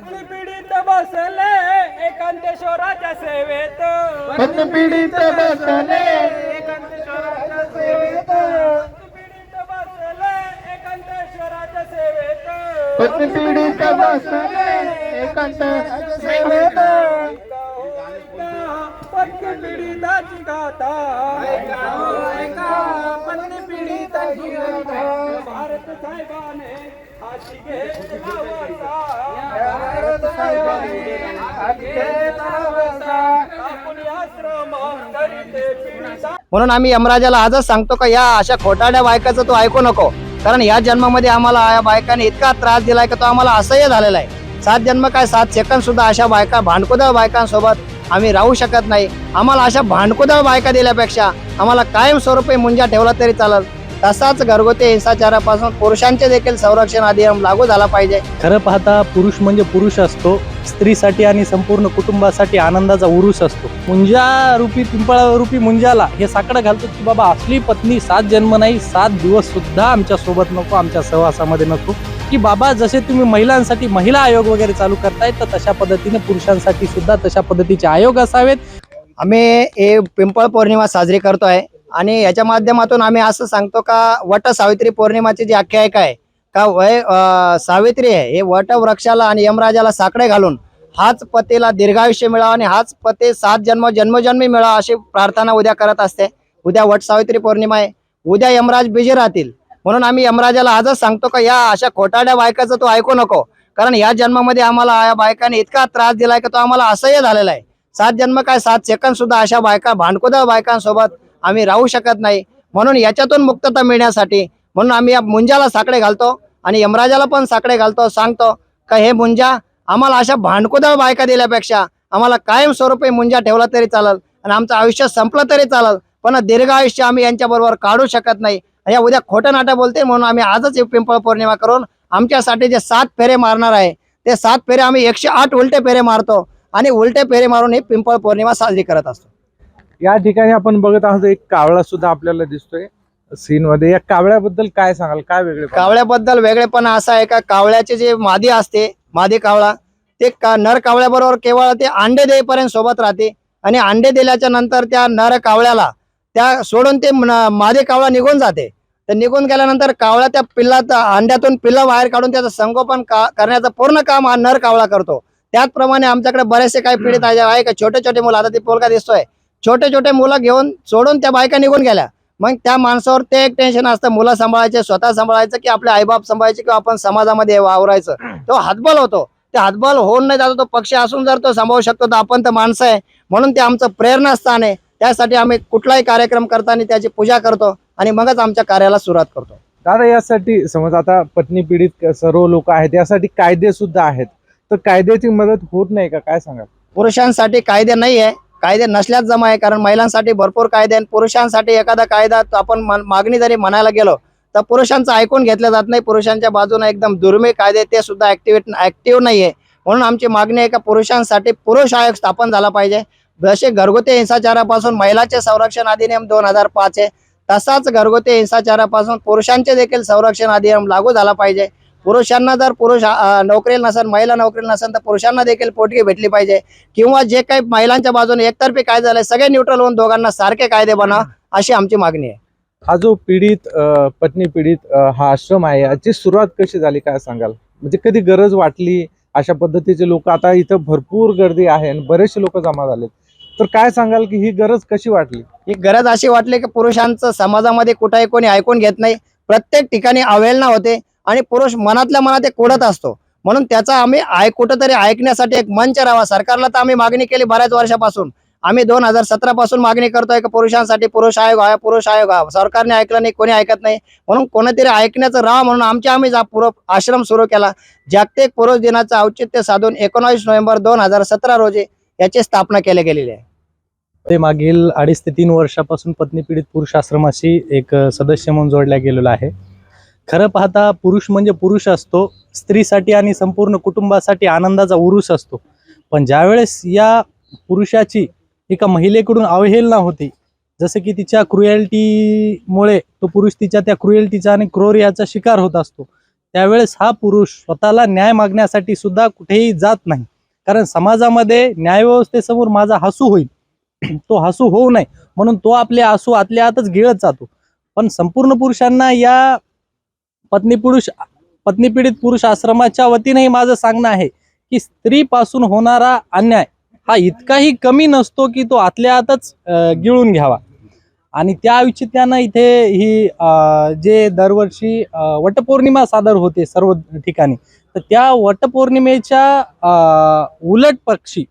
पत्नी पीडित बसले एकांतेश्वराच्या सेवेत. पद्मपीडित बसले एकांतेश्वराच्या सेवेत. पीडित बसले एकांतेश्वराच्या सेवेत. पद्मपीडित बसले एकांत सेवेत. पत्नी पीडिताची गाथा. पत्नी पीडिताची गाथा. भारत साहेबाने म्हणून आम्ही यमराजाला आजच सांगतो का या अशा खोटाड्या बायकाचं तू ऐकू नको. कारण या जन्मामध्ये आम्हाला या बायकाने इतका त्रास दिलाय की तो आम्हाला असह्य झालेला आहे. सात जन्म काय सात सेकंद सुद्धा अशा बायका भांडकुदळ बायकांसोबत आम्ही राहू शकत नाही. आम्हाला अशा भांडकुदळ बायका दिल्यापेक्षा आम्हाला कायमस्वरूपी मुंजा ठेवला तरी चालेल. तसाच घरगुती हिंसाचारापासून पुरुषांचे देखील संरक्षण अधिनियम लागू झाला पाहिजे. खरं पाहता पुरुष म्हणजे पुरुष असतो. स्त्रीसाठी आणि संपूर्ण कुटुंबासाठी आनंदाचा उरूस असतो. मुंजा रूपी पिंपळा रूपी मुंजाला हे साकडं घालतो की बाबा असली पत्नी सात जन्म नाही सात दिवस सुद्धा आमच्यासोबत नको आमच्या सहवासामध्ये नको. की बाबा जसे तुम्ही महिलांसाठी महिला आयोग वगैरे चालू करताय तर तशा पद्धतीने पुरुषांसाठी सुद्धा तशा पद्धतीचे आयोग असावेत. आम्ही हे पिंपळ पौर्णिमा साजरी करतोय. आणि याच्या माध्यमातून आम्ही असं सांगतो का वट सावित्री पौर्णिमाची जी आख्यायिका आहे का वय सावित्री आहे हे वट वृक्षाला आणि यमराजाला साकडे घालून हाच पतीला दीर्घायुष्य मिळावं आणि हाच पती सात जन्म जन्मजन्मी मिळावा अशी प्रार्थना उद्या करत असते. उद्या वट सावित्री पौर्णिमा आहे. उद्या यमराज बिजी राहतील. म्हणून आम्ही यमराजाला आजच सांगतो का या अशा खोटाड्या बायकाचं तू ऐकू नको. कारण या जन्मामध्ये आम्हाला या बायकाने इतका त्रास दिलाय की तो आम्हाला असह्य झालेला आहे. सात जन्म काय सात सेकंद सुद्धा अशा बायका भांडकुदळ बायकांसोबत आम्ही राहू शकत नाही. म्हणून याच्यातून मुक्तता मिळण्यासाठी म्हणून आम्ही या मुंजाला साकडे घालतो आणि यमराजाला पण साकडे घालतो सांगतो का हे मुंजा आम्हाला अशा भांडकुदळ बायका दिल्यापेक्षा आम्हाला कायमस्वरूपी मुंजा ठेवला तरी चालेल आणि आमचं आयुष्य संपलं तरी चालेल. पण दीर्घ आयुष्य आम्ही यांच्याबरोबर काढू शकत नाही. या उद्या खोटं नाटक बोलते म्हणून आम्ही आजच ही पिंपळ पौर्णिमा करून आमच्यासाठी जे सात फेरे मारणार आहे ते सात फेरे आम्ही एकशे आठ उलटे फेरे मारतो आणि उलटे फेरे मारून ही पिंपळ पौर्णिमा साजरी करत असतो. या ठिकाणी आपण बघत आहोत एक कावळा सुद्धा आपल्याला दिसतोय. सीन मध्ये या कावळ्याबद्दल काय सांगाल? काय वेगळे कावळ्याबद्दल वेगळेपणा असा आहे का? कावळ्याचे जे मादी असते मादी कावळा ते का नर कावळ्याबरोबर केवळ ते अंडे देईपर्यंत सोबत राहते आणि अंडे दिल्याच्या नंतर त्या नर कावळ्याला त्या सोडून ते मादी कावळा निघून जाते. तर निघून गेल्यानंतर कावळा त्या पिल्लात अंड्यातून पिल्लं बाहेर काढून त्याचं संगोपन का करण्याचं पूर्ण काम हा नर कावळा करतो. त्याचप्रमाणे आमच्याकडे बरेचसे काही पीडित आहे का? छोटे छोटे मुलं आता ते पोलका दिसतोय. छोटे छोटे मुलं घेऊन सोडून त्या बायका निघून गेल्या. मग त्या माणसावर ते एक टेन्शन असतं मुलं सांभाळायचे स्वतः सांभाळायचं की आपले आईबाप सांभाळायचे किंवा आपण समाजामध्ये वावरायचं. तो हातबल होतो. ते हातबल होऊन नाही जातो तो पक्षी असून जर तो सांभाळू शकतो तर आपण तर माणसं आहे. म्हणून ते आमचं प्रेरणास्थान आहे. त्यासाठी आम्ही कुठलाही कार्यक्रम करताना त्याची पूजा करतो आणि मगच आमच्या कार्याला सुरुवात करतो. दादा यासाठी समज आता पत्नी पीडित सर्व लोक आहेत यासाठी कायदे सुद्धा आहेत. तर कायद्याची मदत होत नाही का? काय सांगाल? पुरुषांसाठी कायदे नाही आहे कायदे नसल्याच जमा आहे. कारण महिलांसाठी भरपूर कायदे आणि पुरुषांसाठी एखादा कायदा आपण मागणी जरी म्हणायला गेलो तर पुरुषांचं ऐकून घेतलं जात नाही. पुरुषांच्या बाजूने एकदम दुर्मिळ कायदे ते सुद्धा ऍक्टिव्ह ऍक्टिव्ह नाही आहे म्हणून आमची मागणी आहे का पुरुषांसाठी पुरुष आयोग स्थापन झाला पाहिजे. जसे घरगुती हिंसाचारापासून महिलांचे संरक्षण अधिनियम दोन हजार पाच आहे तसाच घरगुती हिंसाचारापासून पुरुषांचे देखील संरक्षण अधिनियम लागू झाला पाहिजे. पुरुषांना जर पुरुष नोकरीला नसेल महिला नोकरीला नसेल तर पुरुषांना देखील पोटगी भेटली पाहिजे. किंवा जे काही महिलांच्या बाजूने एकतर्फी कायदे झाले सगळे न्यूट्रल होऊन दोघांना सारखे कायदे बनवा अशी आमची मागणी आहे. हा जो पीडित पत्नी पीडित हा आश्रम आहे याची सुरुवात कशी झाली काय सांगाल? म्हणजे कधी गरज वाटली? अशा पद्धतीचे लोक आता इथं भरपूर गर्दी आहे आणि बरेचसे लोक जमा झालेत. तर काय सांगाल की ही गरज कशी वाटली? ही गरज अशी वाटली की पुरुषांचं समाजामध्ये कुठेही कोणी ऐकून घेत नाही. प्रत्येक ठिकाणी अवहेलना होते. आणि पुरुष मनातल्या मनात एक कोडत असतो. म्हणून त्याचा आम्ही आय कुठंतरी ऐकण्यासाठी एक मंच राहावा. सरकारला तर आम्ही मागणी केली बऱ्याच वर्षापासून. आम्ही दोन हजार सतरा पासून मागणी करतोय की पुरुषांसाठी पुरुष आयोग आहे पुरुष आयोग आहे सरकारने ऐकलं नाही कोणी ऐकत नाही. म्हणून कोणीतरी ऐकण्याचं राहा म्हणून आमच्या आम्ही जा आश्रम सुरू केला. जागतिक पुरुष दिनाचं औचित्य साधून एकोणावीस नोव्हेंबर दोन हजार सतरा रोजी याची स्थापना केली गेलेली आहे. ते मागील अडीच ते तीन वर्षापासून पत्नी पीडित पुरुष आश्रमाशी एक सदस्य म्हणून जोडल्या गेलेला आहे. खरं पाहता पुरुष म्हणजे पुरुष असतो स्त्रीसाठी आणि संपूर्ण कुटुंबासाठी आनंदाचा उरुस असतो. पण ज्यावेळेस या पुरुषाची एका महिलेकडून अवहेलना होती जसं की तिच्या क्रुएल्टीमुळे तो पुरुष तिच्या त्या क्रुएल्टीचा आणि क्रोरियाचा शिकार होत असतो त्यावेळेस हा पुरुष स्वतःला न्याय मागण्यासाठी सुद्धा कुठेही जात नाही. कारण समाजामध्ये न्यायव्यवस्थेसमोर माझा हसू होईल. तो हसू होऊ नये म्हणून तो आपले आसू आतल्या आतच गिळत जातो. पण संपूर्ण पुरुषांना या पत्नी पुरुष पत्नी पीडित पुरुष आश्रमाच्या वतीनेही माझं सांगणं आहे की स्त्रीपासून होणारा अन्याय हा इतकाही कमी नसतो की तो आतल्या आतच गिळून घ्यावा. आणि त्या औचित्यानं इथे ही जे दरवर्षी वटपौर्णिमा सादर होते सर्व ठिकाणी तर त्या वटपौर्णिमेच्या उलट पक्षी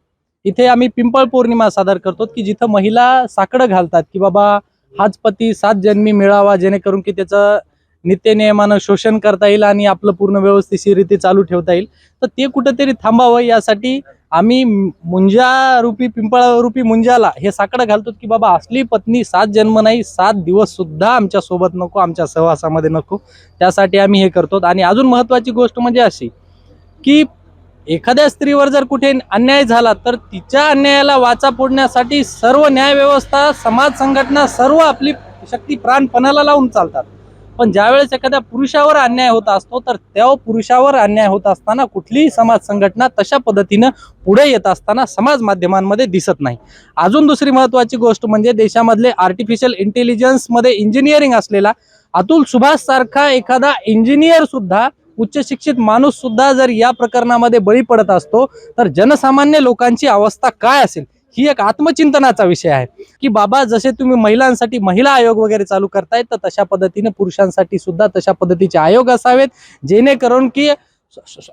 इथे आम्ही पिंपळ पौर्णिमा सादर करतो की जिथं महिला साकडं घालतात की बाबा हाच पती सात जन्मी मिळावा जेणेकरून की त्याचं नित्यनियमानं शोषण करता येईल आणि आपलं पूर्ण व्यवस्थितरित्या चालू ठेवता येईल. तर ते कुठंतरी थांबावं यासाठी आम्ही मुंजा रूपी रूपी मुंजाला हे साकडं घालतो की बाबा असली पत्नी सात जन्म नाही सात दिवस सुद्धा आमच्यासोबत नको आमच्या सहवासामध्ये नको. त्यासाठी आम्ही हे करतो. आणि अजून महत्वाची गोष्ट म्हणजे अशी की एखाद्या स्त्रीवर जर कुठे अन्याय झाला तर तिच्या अन्यायाला वाचा फोडण्यासाठी सर्व न्याय व्यवस्था समाज संघटना सर्व आपली शक्ती प्राणपणाला लावून चालतात. पण ज्यावेळेस एखाद्या पुरुषावर अन्याय होत असतो तर त्या पुरुषावर अन्याय होत असताना कुठलीही समाज संघटना तशा पद्धतीनं पुढे येत असताना समाज माध्यमांमध्ये दिसत नाही. अजून दुसरी महत्वाची गोष्ट म्हणजे देशामधले आर्टिफिशियल इंटेलिजन्समध्ये इंजिनिअरिंग असलेला अतुल सुभाष सारखा एखादा इंजिनियर सुद्धा उच्च शिक्षित माणूस सुद्धा जर या प्रकरणामध्ये बळी पडत असतो तर जनसामान्य लोकांची अवस्था काय असेल? ही एक आत्मचिंतनाचा विषय आहे. की बाबा जसे तुम्ही महिलांसाठी महिला आयोग वगैरे चालू करतायत तर तशा पद्धतीने पुरुषांसाठी सुद्धा तशा पद्धतीचे आयोग असावेत. जेणेकरून की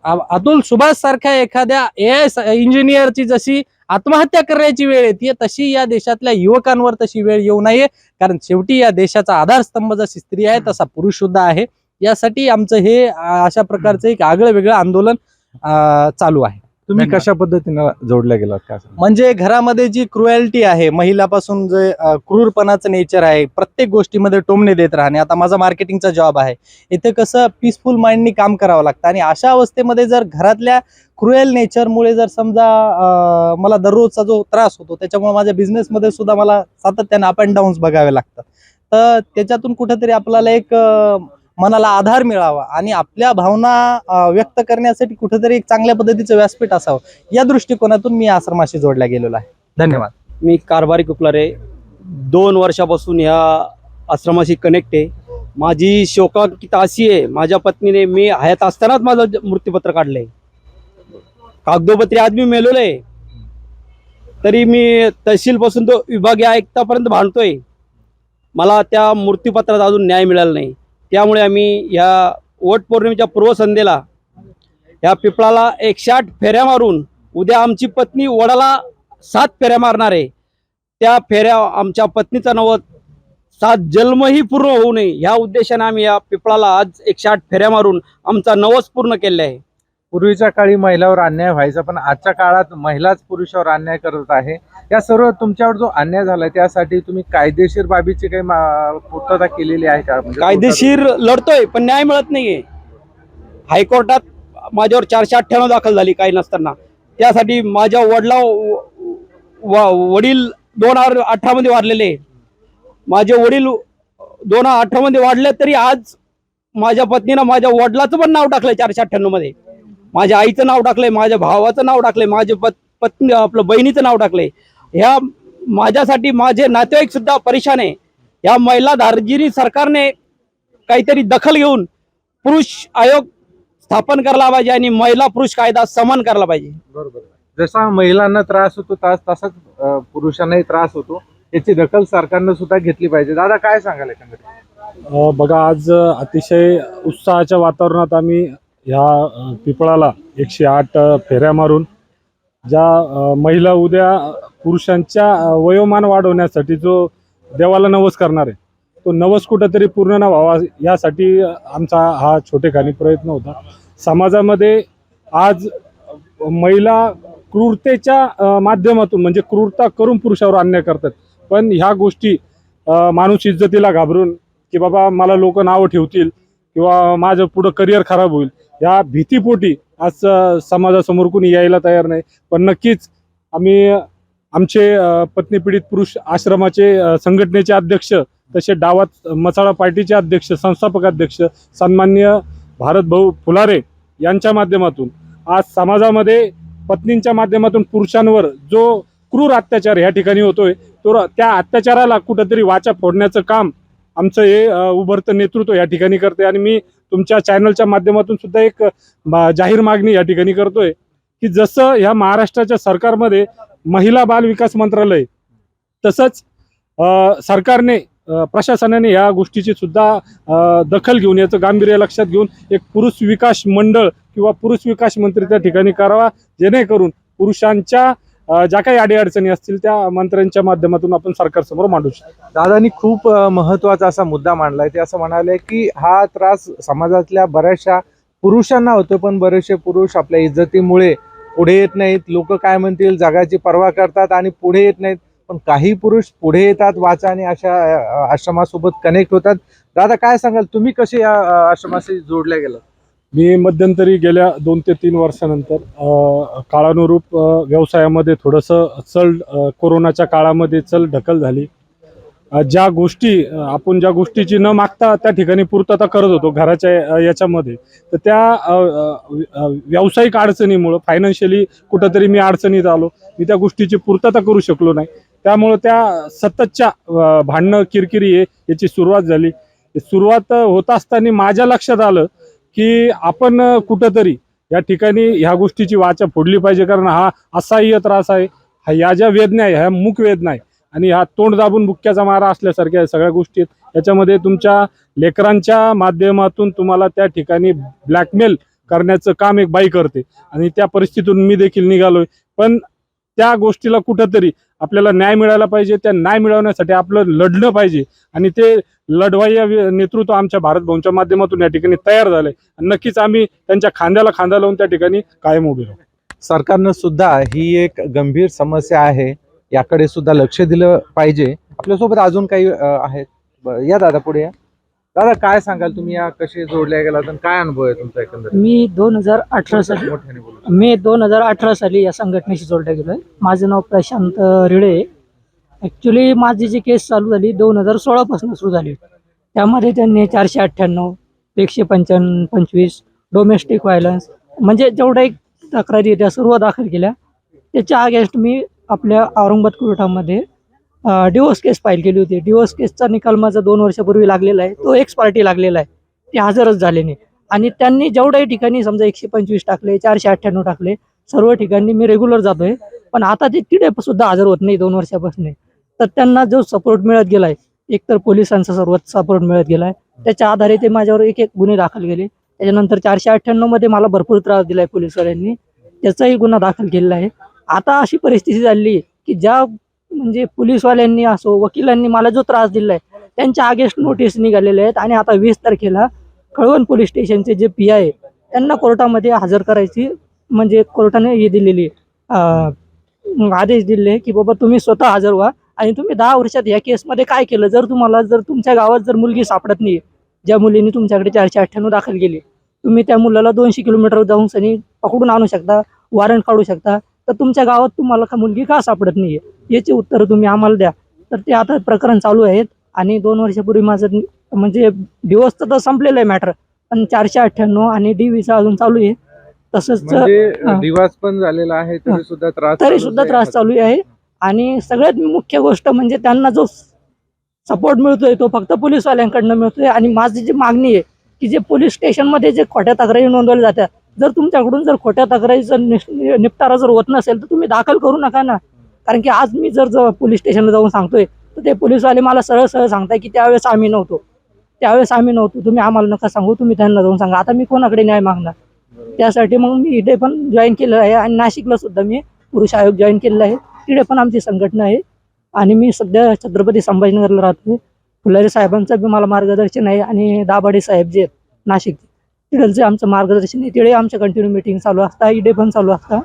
अतुल सुभाष सारख्या एखाद्या ए इंजिनियरची जशी आत्महत्या करण्याची वेळ येते तशी या देशातल्या युवकांवर तशी वेळ येऊ नये. कारण शेवटी या देशाचा आधारस्तंभ जशी स्त्री आहे तसा पुरुष सुद्धा आहे. यासाठी आमचं हे अशा प्रकारचं एक आगळं वेगळं आंदोलन चालू आहे. तुम्ही. कशा पद्धतीनं जोडल्या गेलात सांगाल? म्हणजे घरामध्ये जी क्रुएल्टी आहे महिलापासून जे क्रूरपणाचं नेचर आहे प्रत्येक गोष्टीमध्ये टोमणे देत राहणे आता माझा मार्केटिंगचा जॉब आहे इथे कसं पीसफुल माइंडनी काम करावं लागतं आणि अशा अवस्थेमध्ये जर घरातल्या क्रुएल नेचरमुळे जर समजा मला दररोजचा जो त्रास होतो त्याच्यामुळे माझ्या बिझनेसमध्ये सुद्धा मला सातत्याने अप अँड डाऊन्स बघावे लागतात तर त्याच्यातून कुठेतरी आपल्याला एक मनाला आधार मिळावा आणि आपल्या भावना व्यक्त करण्यासाठी कुठेतरी एक चांगल्या पद्धतीचं व्यासपीठ असावं. या दृष्टिकोनातून मी आश्रमाशी जोडला गेलेलो आहे. धन्यवाद. मी कारभारी कुपलारे. दोन वर्षापासून ह्या आश्रमाशी कनेक्ट आहे. माझी शोकांकिता अशी आहे माझ्या पत्नीने मी हयात असतानाच माझं मृत्यूपत्र काढलंय. कागदोपत्री आज मी मेलेलो आहे. तरी मी तहसील पासून तो विभागीय आयुक्तापर्यंत भांडतोय. मला त्या मृत्यूपत्रात अजून न्याय मिळाला नाही. त्यामुळे आम्ही ह्या वट पौर्णिमेच्या पूर्वसंध्येला ह्या पिपळाला एकशे आठ फेऱ्या मारून उद्या आमची पत्नी वडाला सात फेऱ्या मारणार आहे. त्या फेऱ्या आमच्या पत्नीचा नवत सात जन्मही पूर्ण होऊ नये. ह्या उद्देशाने आम्ही या पिपळाला आज एकशे आठ फेऱ्या मारून आमचा नवस पूर्ण केले आहे. पूर्वीच्या काळी महिलावर अन्याय व्हायचा पण आजच्या काळात महिलाच पुरुषावर अन्याय करत आहे. या सर्व तुमच्यावर जो अन्याय झालाय त्यासाठी तुम्ही कायदेशीर बाबीची काही पूर्तता केलेली आहे का? म्हणजे कायदेशीर लढतोय पण न्याय मिळत नाहीये. हायकोर्टात माझ्यावर चारशे अठ्ठ्याण्णव दाखल झाली काही नसताना. त्यासाठी माझ्या वडला वडील दोन हजार अठरा मध्ये वारलेले माझे वडील दोन हजार अठरा मध्ये वाढले तरी आज माझ्या पत्नीनं माझ्या वडिलाचं पण नाव टाकलंय चारशे अठ्ठ्याण्णवमध्ये. माझ्या आईचं नाव टाकलंय माझ्या भावाचं नाव टाकलंय माझ्या पत्नी आपलं बहिणीचं नाव टाकलंय. ह्या माझ्यासाठी माझे नातेवाईक सुद्धा परेशान आहे. या महिला दार्जिनी सरकारने काहीतरी दखल घेऊन पुरुष आयोग स्थापन करायला पाहिजे आणि महिला पुरुष कायदा समान करायला पाहिजे. बरोबर. जसा महिलांना त्रास होतो तास तसाच पुरुषांनाही त्रास होतो. याची दखल सरकारनं सुद्धा घेतली पाहिजे. दादा काय सांगाल बघा आज अतिशय उत्साहाच्या वातावरणात आम्ही ह्या पिपळाला एकशे आठ फेऱ्या मारून ज्या महिला उद्या पुरुषांच्या वयोमान वाढवण्यासाठी जो देवाला नवस करणार आहे तो नवस कुठंतरी पूर्ण न व्हावा यासाठी आमचा हा छोटेखानी प्रयत्न होता. समाजामध्ये आज महिला क्रूरतेच्या माध्यमातून म्हणजे क्रूरता करून पुरुषावर अन्याय करतात. पण ह्या गोष्टी माणूस इज्जतीला घाबरून की बाबा मला लोक नावं ठेवतील किंवा माझं पुढं करिअर खराब होईल या भीतीपोटी आज समाजासमोर कोणी यायला तयार नाही. पण नक्कीच आम्ही आमचे पत्नी पीडित पुरुष आश्रमाचे संघटनेचे अध्यक्ष तसे डावात मसाळा पार्टीचे अध्यक्ष संस्थापक अध्यक्ष सन्मान्य भारत भाऊ फुलारे यांच्या माध्यमातून आज समाजामध्ये पत्नींच्या माध्यमातून पुरुषांवर जो क्रूर अत्याचार या ठिकाणी होतोय तो त्या अत्याचाराला कुठंतरी वाचा फोडण्याचं काम आमचं हे उभरतं नेतृत्व या ठिकाणी करते आणि मी तुमच्या चॅनलच्या माध्यमातून सुद्धा एक जाहीर मागणी या ठिकाणी करतोय की जसं ह्या महाराष्ट्राच्या सरकारमध्ये महिला बाल विकास मंत्रालय तसंच सरकारने प्रशासनाने या गोष्टीची सुद्धा दखल घेऊन याचं गांभीर्य लक्षात घेऊन एक पुरुष विकास मंडळ किंवा पुरुष विकास मंत्री त्या ठिकाणी करावा जेणेकरून पुरुषांच्या ज्या काही अडीअडचणी असतील त्या मंत्र्यांच्या माध्यमातून आपण सरकारसमोर मांडू शकतो. दादानी खूप महत्त्वाचा महत्त्वाचा असा मुद्दा मांडलाय. ते असं म्हणाले की हा त्रास समाजातल्या बऱ्याचशा पुरुषांना होतो पण बरेचसे पुरुष आपल्या इज्जतीमुळे पुढे येत नाहीत. लोक काय म्हणतील? जगाची पर्वा करतात आणि पुढे येत नाहीत. पण काही पुरुष पुढे येतात वाचा आणि अशा आश्रमासोबत कनेक्ट होतात. दादा काय सांगाल? तुम्ही कसे या आश्रमाशी जोडल्या गेलात? मी मध्यंतरी गेल्या दोन ते तीन वर्षानंतर काळानुरूप व्यवसायामध्ये थोडंसं चल कोरोनाच्या काळामध्ये चल ढकल झाली. ज्या गोष्टी आपण ज्या गोष्टीची न मागता त्या ठिकाणी पूर्तता करत होतो घराच्या याच्यामध्ये तर त्या व्यावसायिक अडचणीमुळं फायनान्शियली कुठंतरी मी अडचणीत आलो. मी त्या गोष्टीची पूर्तता करू शकलो नाही. त्यामुळं त्या सततच्या भांडणं किरकिरी हे याची सुरुवात झाली. सुरुवात होत असताना माझ्या लक्षात आलं की आपण कुठंतरी या ठिकाणी ह्या गोष्टीची वाचा फोडली पाहिजे. कारण हा असह्य त्रास आहे. हा या ज्या वेदना आहे ह्या मुख वेदना आहे. आणि हा तोंड दाबून बुक्क्याचा मारा असल्यासारख्या सगळ्या गोष्टी आहेत. याच्यामध्ये तुमच्या लेकरांच्या माध्यमातून तुम्हाला त्या ठिकाणी ब्लॅकमेल करण्याचं काम एक बाई करते. आणि त्या परिस्थितीतून मी देखील निघालोय. पण त्या गोष्टीला कुठंतरी आपल्याला न्याय मिळायला पाहिजे. त्या न्याय मिळवण्यासाठी आपलं लढलं पाहिजे. आणि ते लढवाई नेतृत्व आमच्या भारत भवनच्या माध्यमातून या ठिकाणी तयार झालंय. नक्कीच आम्ही त्यांच्या खांद्याला खांदा लावून त्या ठिकाणी कायम उभे राहू. सरकारनं सुद्धा ही एक गंभीर समस्या आहे. याकडे सुद्धा लक्ष दिलं पाहिजे. आपल्यासोबत अजून काही आहेत? या दादा पुढे या. दादा काय सांगाल तुम्ही? या कसे जोडल्या आणि काय अनुभव आहे तुमचा एकंदरीत? मी दोन हजार अठरा साली. मे दोन हजार अठरा साली या संघटनेशी जोडल्या गेलो आहे माझं नाव प्रशांत रिळे ॲक्च्युली माझी जी केस चालू झाली दोन हजार सोळापासून सुरू झाली त्यामध्ये त्यांनी चारशे अठ्ठ्याण्णव एकशे पंच्याण्णव पंचवीस डोमेस्टिक व्हायलन्स म्हणजे जेवढ्या एक तक्रारी त्या सर्व दाखल केल्या त्याच्या अगेन्स्ट मी आपल्या औरंगाबाद कोर्टामध्ये डिवोर्स केस फाईल केली होती. डिवोर्स केसचा निकाल माझा दोन वर्षापूर्वी लागलेला आहे. तो एक्स पार्टी लागलेला आहे. ते हजरच झाले नाही. आणि त्यांनी जेवढ्याही ठिकाणी समजा एकशे पंचवीस टाकले चारशे अठ्ठ्याण्णव टाकले सर्व ठिकाणी मी रेग्युलर जातोय. पण आता ते तिथे सुद्धा हजर होत नाही दोन वर्षापासून. तर त्यांना जो सपोर्ट मिळत गेलाय एकतर पोलिसांचा सर्वात सपोर्ट मिळत गेलाय. त्याच्या आधारे ते माझ्यावर एक एक गुन्हे दाखल केले. त्याच्यानंतर चारशे अठ्ठ्याण्णवमध्ये मला भरपूर त्रास दिलाय पोलिसवाल्यांनी. त्याचाही गुन्हा दाखल केलेला आहे. आता अशी परिस्थिती झाली की ज्या म्हणजे पोलीसवाल्यांनी असो वकिलांनी मला जो त्रास दिलाय त्यांच्या अगेन्स्ट नोटीस निघालेल्या आहेत आणि आता वीस तारखेला कळवण पोलीस स्टेशनचे जे पी आय त्यांना कोर्टामध्ये हजर करायची म्हणजे कोर्टाने हे दिलेली आदेश दिले की बाबा तुम्ही स्वतः हजर व्हा आणि तुम्ही दहा वर्षात या केसमध्ये काय केलं? जर तुम्हाला जर तुमच्या गावात जर मुलगी सापडत नाही ज्या मुलीने तुमच्याकडे चारशे अठ्ठ्याण्णव दाखल केली तुम्ही त्या मुलाला दोनशे किलोमीटर जाऊन सनी पकडून आणू शकता वॉरंट काढू शकता. तर तुमच्या गावात तुम्हाला का मुलगी का सापडत नाही याची उत्तरं तुम्ही आम्हाला द्या. तर ते आता प्रकरण चालू आहेत आणि दोन वर्षापूर्वी माझं म्हणजे डिवोर्स तर संपलेलं आहे मॅटर पण चारशे अठ्ठ्याण्णव आणि डी व्हीसा अजून चालू आहे. तसंच म्हणजे. दिवास पण झालेला आहे. तरी सुद्धा त्रास तरी सुद्धा आहे. त्रास चालू आहे. आणि सगळ्यात मुख्य गोष्ट म्हणजे त्यांना जो सपोर्ट मिळतोय तो फक्त पोलीसवाल्यांकडनं मिळतोय. आणि माझी जी मागणी आहे की जे पोलीस स्टेशनमध्ये जे खोट्या तक्रारी नोंदवल्या जातात जर तुमच्याकडून जर खोट्या तक्रारीचा निपटारा जर होत नसेल तर तुम्ही दाखल करू नका ना. कारण की आज मी जर जर पोलीस स्टेशनला जाऊन सांगतोय तर ते पोलीसवाले मला सरळ सरळ सांगताय की त्यावेळेस आम्ही नव्हतो. त्यावेळेस आम्ही नव्हतो. तुम्ही आम्हाला नका सांगू तुम्ही त्यांना जाऊन सांगा. आता मी कोणाकडे न्याय मागणार? त्यासाठी मग मी इथे पण जॉईन केलेलं आहे आणि नाशिकला सुद्धा मी पुरुष आयोग जॉईन केलेला आहे. तिथे पण आमची संघटना आहे. आणि मी सध्या छत्रपती संभाजीनगरला राहतो. फुलारी साहेबांचं बी मला मार्गदर्शन आहे आणि दाभाडे साहेब जे आहेत नाशिक तिकडचे आमचं मार्गदर्शन आहे तिकडे आमच्या कंटिन्यू मिटिंग चालू असतात इडे पण चालू असतात.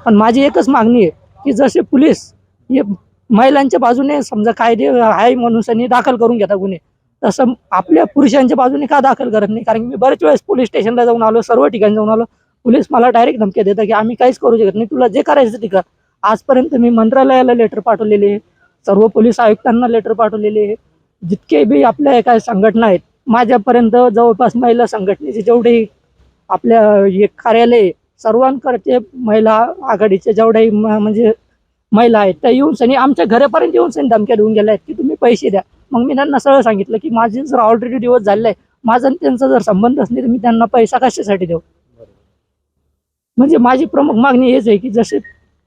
पण माझी एकच मागणी आहे की जसे पोलीस हे महिलांच्या बाजूने समजा कायदे आहे म्हणून दाखल करून घेता गुन्हे तसं आपल्या पुरुषांच्या बाजूने का दाखल करत नाही? कारण की मी बरेच वेळेस पोलीस स्टेशनला जाऊन आलो सर्व ठिकाणी जाऊन आलो पोलीस मला डायरेक्ट धमक्या देतात की आम्ही काहीच करू शकत नाही तुला जे करायचं ते कर. आजपर्यंत मी मंत्रालयाला लेटर पाठवलेले आहे सर्व पोलीस आयुक्तांना लेटर पाठवलेले आहे जितके बी आपल्या काय संघटना आहेत माझ्यापर्यंत जवळपास महिला संघटनेचे जेवढे आपल्या हे कार्यालय सर्वांकडचे महिला आघाडीचे जेवढेही म्हणजे महिला आहेत त्या येऊन सनी आमच्या घरापर्यंत येऊन सनी धमक्या देऊन गेल्या आहेत की तुम्ही पैसे द्या. मग मी त्यांना सरळ सांगितलं की माझे जर ऑलरेडी दिवस झाले आहे माझा आणि त्यांचा जर संबंधच नाही तर मी त्यांना पैसा कशासाठी देऊ? म्हणजे माझी प्रमुख मागणी हेच आहे की जसे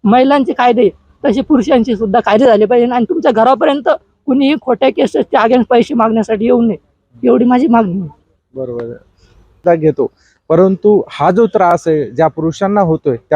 महिलांचे कायदे तसे पुरुषांचे सुद्धा कायदे झाले पाहिजे आणि तुमच्या घरापर्यंत कुणीही खोट्या केसेसच्या अगेन्स्ट पैसे मागण्यासाठी येऊ नये. एवढी माझी मागणी आहे बरोबर आहे. घेतो परंतु हा जो त्रास आहे ज्या पुरुषांना होतोय त्या